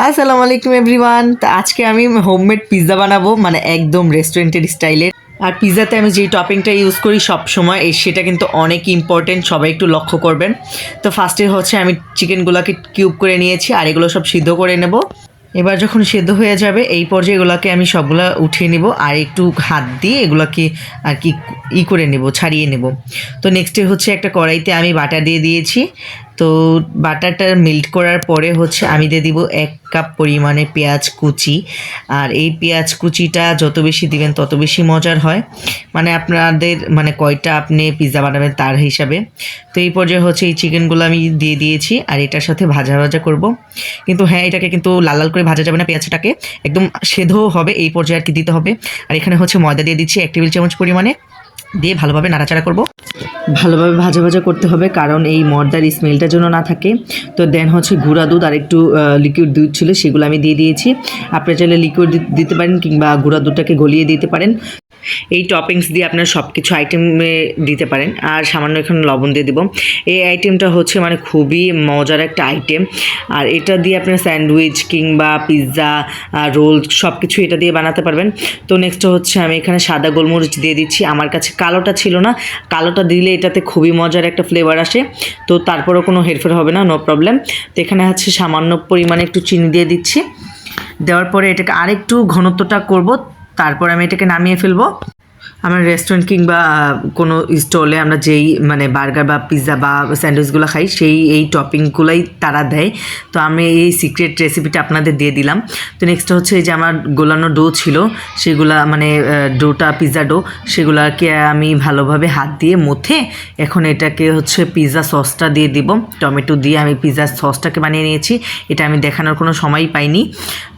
আসসালামু আলাইকুম এভরিওয়ান তো আজকে আমি হোমমেড পিৎজা বানাবো মানে একদম রেস্টুরেন্টের স্টাইলের আর পিৎজাতে আমি যেই টপিংটা ইউজ করি সব সময় এই সেটা কিন্তু অনেক ইম্পর্টেন্ট সবাই একটু লক্ষ্য করবেন। তো ফার্স্টে হচ্ছে আমি চিকেনগুলোকে কিউব করে নিয়েছি, আর এগুলো সব সিদ্ধ করে নেব। এবার যখন সেদ্ধ হয়ে যাবে, এই পর্যায়ে এগুলোকে আমি সবগুলো উঠিয়ে নিব, আর একটু হাত দিয়ে এগুলোকে আর কি ই করে নেব, ছাড়িয়ে নেব। তো নেক্সটে হচ্ছে একটা কড়াইতে আমি বাটা দিয়ে দিয়েছি। তো বাটারটা মেল্ট করার পরে হচ্ছে আমি দিয়ে দিব এক কাপ পরিমাণে পেঁয়াজ কুচি। আর এই পেঁয়াজ কুচিটা যত বেশি দিবেন তত বেশি মজার হয়। মানে আপনাদের মানে কয়টা আপনি পিৎজা বানাবেন তার হিসাবে। তো এই পর্যায়ে হচ্ছে এই চিকেনগুলো আমি দিয়ে দিয়েছি আর এটার সাথে ভাজা ভাজা করব। কিন্তু হ্যাঁ এটাকে কিন্তু লাল লাল করে ভাজা যাবে না পেঁয়াজটাকে। একদম সেদ্ধ হবে, এই পর্যায়ে আর কি দিতে হবে। আর এখানে হচ্ছে ময়দা দিয়ে দিচ্ছি এক টেবিল চামচ পরিমাণে। দিয়ে ভালোভাবে নাড়াচাড়া করব। ভালোভাবে ভাজা ভাজা করতে হবে, কারণ এই মর্দার স্মেলটা যেন না থাকে। তো দেন হচ্ছে গুঁড়া দুধ আর একটু লিকুইড দুধ ছিল, সেগুলো আমি দিয়ে দিয়েছি। আপনারা চাইলে লিকুইড দিতে পারেন কিংবা গুঁড়া দুধটাকে গলিয়ে দিতে পারেন। এই টপিংস দিয়ে আপনার সব কিছু আইটেমে দিতে পারেন। আর সামান্য এখানে লবণ দিয়ে দেবো। এই আইটেমটা হচ্ছে মানে খুবই মজার একটা আইটেম আর এটা দিয়ে আপনার স্যান্ডউইচ কিংবা পিৎজা রোল সব কিছু এটা দিয়ে বানাতে পারবেন। তো নেক্সট হচ্ছে আমি এখানে সাদা গোলমরিচ দিয়ে দিচ্ছি। আমার কাছে কালোটা ছিল না। কালোটা দিলে এটাতে খুবই মজার একটা ফ্লেভার আসে। তো তারপরেও কোনো হেরফের হবে না নো প্রবলেম তো এখানে হচ্ছে সামান্য পরিমাণে একটু চিনি দিয়ে দিচ্ছি। দেওয়ার পরে এটাকে আরেকটু ঘনত্বটা করব। তারপর আমি এটাকে নামিয়ে ফেলব। আমরা রেস্টুরেন্ট কিংবা কোনো স্টলে আমরা যেই মানে বার্গার বা পিৎজা বা স্যান্ডউইচগুলো খাই, সেই, এই টপিংগুলোই তারা দেয়। তো আমি এই সিক্রেট রেসিপিটা আপনাদের দিয়ে দিলাম। তো নেক্সট হচ্ছে এই যে আমার গোলানো ডো ছিল, সেগুলা মানে ডোটা পিৎজা ডো সেগুলাকে আমি ভালোভাবে হাত দিয়ে মুথে এখন এটাকে হচ্ছে পিৎজা সসটা দিয়ে দিব। টমেটো দিয়ে আমি পিৎজা সসটাকে বানিয়ে নিয়েছি। এটা আমি দেখানোর কোনো সময়ই পাইনি।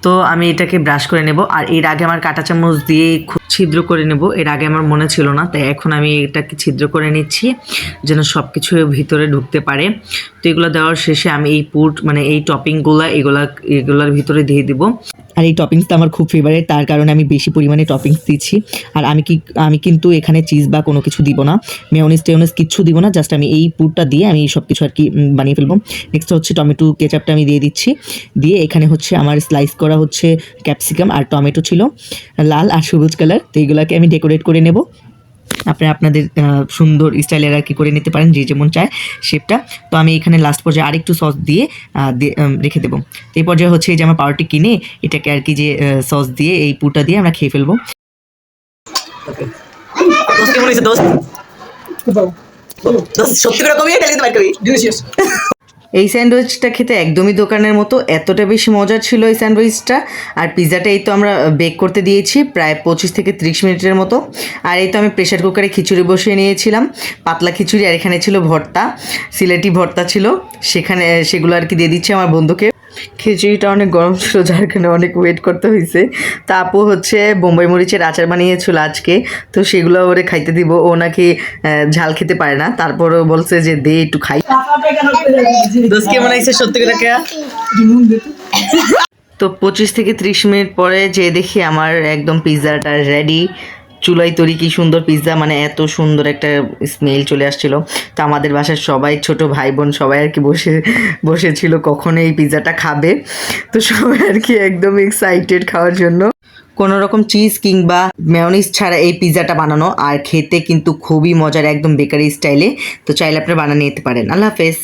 তো আমি এটাকে ব্রাশ করে নেব। আর এর আগে আমার কাঁটা চামচ দিয়ে ছিদ্র করে নেব। এর আগে আমার মনে ছিল না, তাই এখন আমি এটাকে ছিদ্র করে নিচ্ছি যেন সব কিছু ভিতরে ঢুকতে পারে। তো এগুলো দেওয়ার শেষে আমি এই পুট মানে এই টপিংগুলো, এগুলা, এগুলোর ভিতরে দিয়ে দিব। আর এই টপিংসটা আমার খুব ফেভারিট তার কারণে আমি বেশি পরিমাণে টপিংস দিচ্ছি। আর আমি কি আমি কিন্তু এখানে চিজ বা কোনো কিছু দিব না। মেয়নিস টেয়নিস কিচ্ছু দিব না জাস্ট আমি এই পুরটা দিয়ে আমি সব কিছু আর কি বানিয়ে ফেলব। নেক্সট হচ্ছে টমেটো কেচাপটা আমি দিয়ে দিচ্ছি। দিয়ে এখানে হচ্ছে আমার স্লাইস করা হচ্ছে ক্যাপসিকাম আর টমেটো ছিল লাল আর সবুজ কালার তো এইগুলোকে আমি ডেকোরেট করে নেব। আপনারা আপনাদের সুন্দর স্টাইলের আর কি করে নিতে পারেন যে যেমন চায় শেপটা তো আমি এখানে লাস্ট পর্যায়ে আরেকটু সস দিয়ে রেখে দেবো। তো এই পর্যায়ে হচ্ছে এই যে আমার পাউরুটি কিনে এটাকে আর কি যে সস দিয়ে এই পুরটা দিয়ে আমরা খেয়ে ফেলব। দোস্ত কেমন হয়েছে দোস্ত? দোস্ত সত্যি করে কমিয়ে ঢালি দিতে পারি এই স্যান্ডউইচটা খেতে একদমই দোকানের মতো, এতটা বেশি মজার ছিল এই স্যান্ডউইচটা। আর পিৎজাটা এই তো আমরা বেক করতে দিয়েছি প্রায় পঁচিশ থেকে ত্রিশ মিনিটের মতো। আর এই তো আমি প্রেশার কুকারে খিচুড়ি বসিয়ে নিয়েছিলাম, পাতলা খিচুড়ি আর এখানে ছিল ভর্তা, সিলেটি ভর্তা ছিল। সেখানে, সেগুলো আর কি দিয়ে দিচ্ছি আমার বন্ধুকে। খিচুড়িটা অনেক গরম ছিল, যার কারণে অনেক ওয়েট করতে হয়েছে তা আপু হচ্ছে বোম্বাই মরিচের আচার বানিয়েছিল আজকে, তো সেগুলো ওরে খাইতে দিব। ও নাকি ঝাল খেতে পারে না। তারপরও বলছে যে দে একটু খাই। কেমন হয়েছে সত্যি তো পঁচিশ থেকে ত্রিশ মিনিট পরে যে দেখি আমার একদম পিৎজাটা রেডি চুলাই তৈরি, কি সুন্দর পিৎজা মানে এত সুন্দর একটা স্মেল চলে আসছিল। তো আমাদের বাসার সবাই, ছোট ভাই বোন সবাই আর কি বসে, বসেছিল কখন এই পিৎজাটা খাবে। তো সবাই আর কি একদম এক্সাইটেড খাওয়ার জন্য। কোনো রকম চিজ কিংবা মেয়নিজ ছাড়া এই পিৎজাটা বানানো, আর খেতে কিন্তু খুবই মজার, একদম বেকারি স্টাইলে তো চাইলে আপনারা বানিয়ে নিতে পারেন। আল্লাহ হাফেজ।